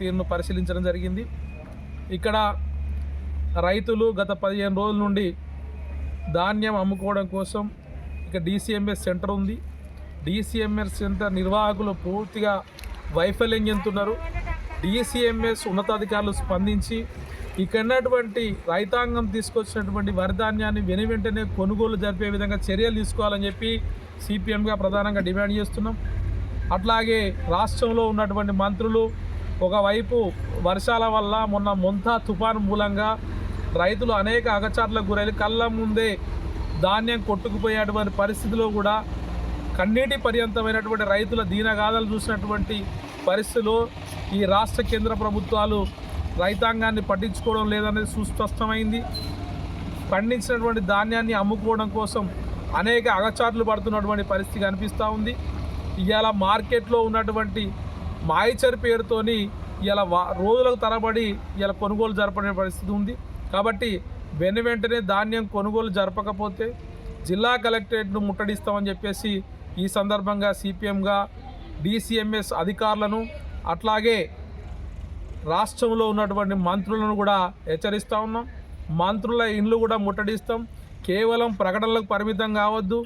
తీరును పరిశీలించడం జరిగింది. ఇక్కడ రైతులు గత పదిహేను రోజుల నుండి ధాన్యం అమ్ముకోవడం కోసం ఇక డీసీఎంఎస్ సెంటర్ ఉంది. డీసీఎంఎస్ సెంటర్ నిర్వాహకులు పూర్తిగా వైఫల్యం చెందుతున్నారు డిసిఎంఎస్ ఉన్నతాధికారులు స్పందించి ఇక్కడ ఉన్నటువంటి రైతాంగం తీసుకొచ్చినటువంటి వరి ధాన్యాన్ని వెను వెంటనే కొనుగోలు జరిపే విధంగా చర్యలు తీసుకోవాలని చెప్పి సిపిఎంగా ప్రధానంగా డిమాండ్ చేస్తున్నాం. అట్లాగే రాష్ట్రంలో ఉన్నటువంటి మంత్రులు ఒకవైపు వర్షాల వల్ల మొన్న మొంతా తుఫాను మూలంగా రైతులు అనేక అగచాట్లకు గురై కళ్ళ ముందే ధాన్యం కొట్టుకుపోయేటువంటి పరిస్థితిలో కూడా కన్నీటి పర్యంతమైనటువంటి రైతుల దీనగాథలు చూసినటువంటి పరిస్థితిలో ఈ రాష్ట్ర కేంద్ర ప్రభుత్వాలు రైతాంగాన్ని పట్టించుకోవడం లేదనేది సుస్పష్టమైంది. పండించినటువంటి ధాన్యాన్ని అమ్ముకోవడం కోసం అనేక అగచాట్లు పడుతున్నటువంటి పరిస్థితి కనిపిస్తూ ఉంది. ఇవాళ మార్కెట్లో ఉన్నటువంటి మాయచర్ పేరుతోని ఇలా వా రోజులకు తరబడి ఇలా కొనుగోలు జరపనే పరిస్థితి ఉంది. కాబట్టి వెను వెంటనే ధాన్యం కొనుగోలు జరపకపోతే జిల్లా కలెక్టరేట్ను ముట్టడిస్తామని చెప్పేసి ఈ సందర్భంగా సిపిఎంగా డిసిఎంఎస్ అధికారులను అట్లాగే రాష్ట్రంలో ఉన్నటువంటి మంత్రులను కూడా హెచ్చరిస్తూ ఉన్నాం. మంత్రుల ఇండ్లు కూడా ముట్టడిస్తాం. కేవలం ప్రకటనలకు పరిమితం కావద్దు.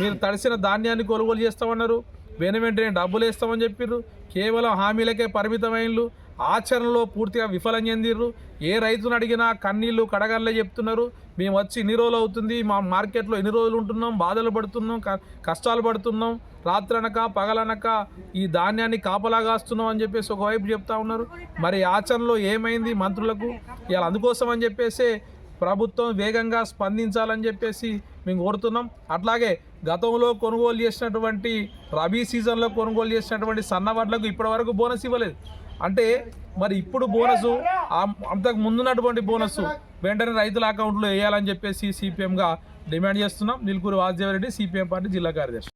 మీరు తడిసిన ధాన్యాన్ని కొనుగోలు చేస్తామన్నారు. వెను వెంటనే డబ్బులు వేస్తామని చెప్పిర్రు. కేవలం హామీలకే పరిమితమైనలు ఆచరణలో పూర్తిగా విఫలం చెందిర్రు. ఏ రైతును అడిగినా కన్నీళ్ళు కడగల్లే చెప్తున్నారు. మేము వచ్చి ఇన్ని రోజులు అవుతుంది మా మార్కెట్లో ఎన్ని రోజులు ఉంటున్నాం బాధలు పడుతున్నాం క- కష్టాలు పడుతున్నాం రాత్రనక పగలనక ఈ ధాన్యాన్ని కాపలాగాస్తున్నాం అని చెప్పేసి ఒకవైపు చెప్తా ఉన్నారు. మరి ఆచరణలో ఏమైంది మంత్రులకు? ఇలా అందుకోసం అని చెప్పేసి ప్రభుత్వం వేగంగా స్పందించాలని చెప్పేసి మేము కోరుతున్నాం. అట్లాగే గతంలో కొనుగోలు చేసినటువంటి రబీ సీజన్లో కొనుగోలు చేసినటువంటి సన్నవడ్లకు ఇప్పటివరకు బోనస్ ఇవ్వలేదు. అంటే మరి ఇప్పుడు బోనస్ అంతకు ముందున్నటువంటి బోనస్ వెంటనే రైతుల అకౌంట్లో వేయాలని చెప్పేసి సిపిఎంగా డిమాండ్ చేస్తున్నాం. నిలుకూరు వాసుదేవరెడ్డి సిపిఎం పార్టీ జిల్లా కార్యదర్శి.